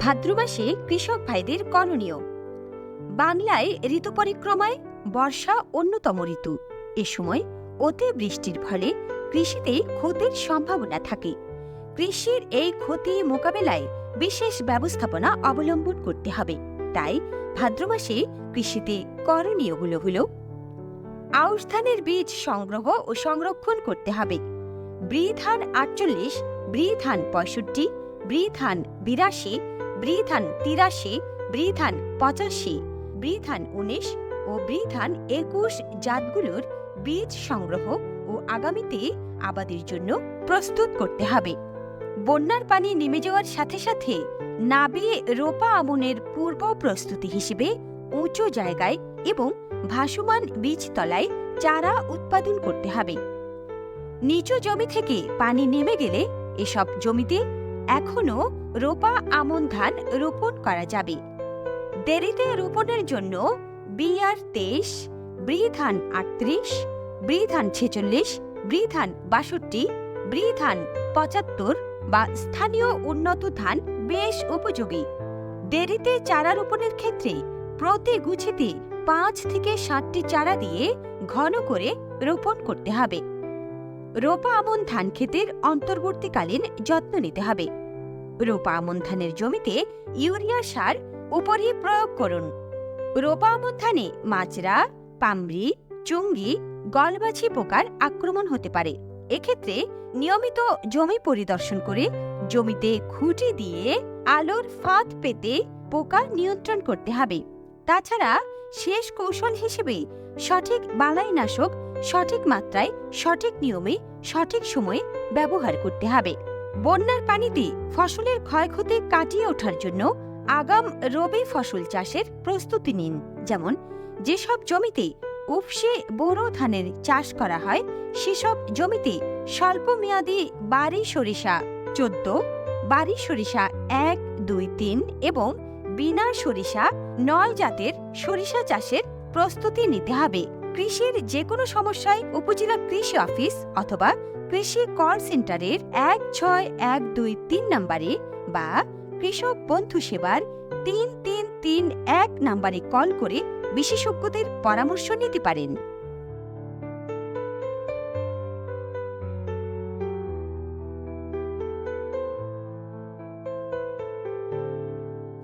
ভাদ্র মাসে কৃষক ভাইদের করণীয়। বাংলায় ঋতু পরিক্রমায় বর্ষা অন্যতম ঋতু। এ সময় অতি বৃষ্টির ফলে কৃষিতে ক্ষতির সম্ভাবনা থাকে। কৃষির এই ক্ষতি মোকাবেলায় বিশেষ ব্যবস্থাপনা অবলম্বন করতে হবে। তাই ভাদ্র মাসে কৃষিতে করণীয়গুলো হল আউশ ধানের বীজ সংগ্রহ ও সংরক্ষণ করতে হবে। ব্রি ধান আটচল্লিশ ব্রি ধান পঁয়ষট্টি ব্রি ধান বিরাশি ব্রি ধান তিরাশি ব্রি ধান পঁচাশি ব্রি ধান উনিশ ও ব্রি ধান একুশ জাতগুলোর বীজ সংগ্রহ ও আগামীতে আবাদের জন্য প্রস্তুত করতে হবে। বন্যার পানি নেমে যাওয়ার সাথে সাথে নাবিয়ে রোপা আমনের পূর্ব প্রস্তুতি হিসেবে উঁচু জায়গায় এবং ভাসমান বীজতলায় চারা উৎপাদন করতে হবে। নিচু জমি থেকে পানি নেমে গেলে এসব জমিতে এখনও রোপা আমন ধান রোপণ করা যাবে। দেরিতে রোপণের জন্য বিআর তেইশ ব্রি ধান আটত্রিশ ব্রি ধান ছেচল্লিশ ব্রি ধান বাষট্টি ব্রি ধান পঁচাত্তর বা স্থানীয় উন্নত ধান বেশ উপযোগী। দেরিতে চারা রোপণের ক্ষেত্রে প্রতি গুছিতে পাঁচ থেকে সাতটি চারা দিয়ে ঘন করে রোপণ করতে হবে। রোপা আমন ধান ক্ষেতের অন্তর্বর্তীকালীন যত্ন নিতে হবে। রোপা আমন ধানের জমিতে ইউরিয়া সার উপরই প্রয়োগ করুন। রোপা আমন ধানে মাজরা, পামরি, চুঙ্গি, গলবাছি পোকার আক্রমণ হতে পারে। এক্ষেত্রে নিয়মিত জমি পরিদর্শন করে জমিতে খুঁটি দিয়ে আলোর ফাঁদ পেতে পোকা নিয়ন্ত্রণ করতে হবে। তাছাড়া শেষ কৌশল হিসেবে সঠিক বালাইনাশক সঠিক মাত্রায় সঠিক নিয়মে সঠিক সময়ে ব্যবহার করতে হবে। বন্যার পানিতে ফসলের ক্ষয়ক্ষতি কাটিয়ে ওঠার জন্য আগাম রবি ফসল চাষের প্রস্তুতি নিন। যেমন, যেসব জমিতে উপসে বোরো ধানের চাষ করা হয়, সেসব জমিতে স্বল্প স্বল্পমেয়াদী বাড়ি সরিষা চোদ্দ বাড়ি সরিষা এক, দুই, তিন এবং বিনা সরিষা নয় জাতের সরিষা চাষের প্রস্তুতি নিতে হবে। কৃষির যে কোনো সমস্যায় উপজেলা কৃষি অফিস অথবা কৃষি কল সেন্টারের এক ছয় এক দুই তিন নম্বরে বা কৃষক বন্ধু সেবার তিন তিন তিন এক নম্বরে কল করে বিশেষজ্ঞদের পরামর্শ নিতে পারেন।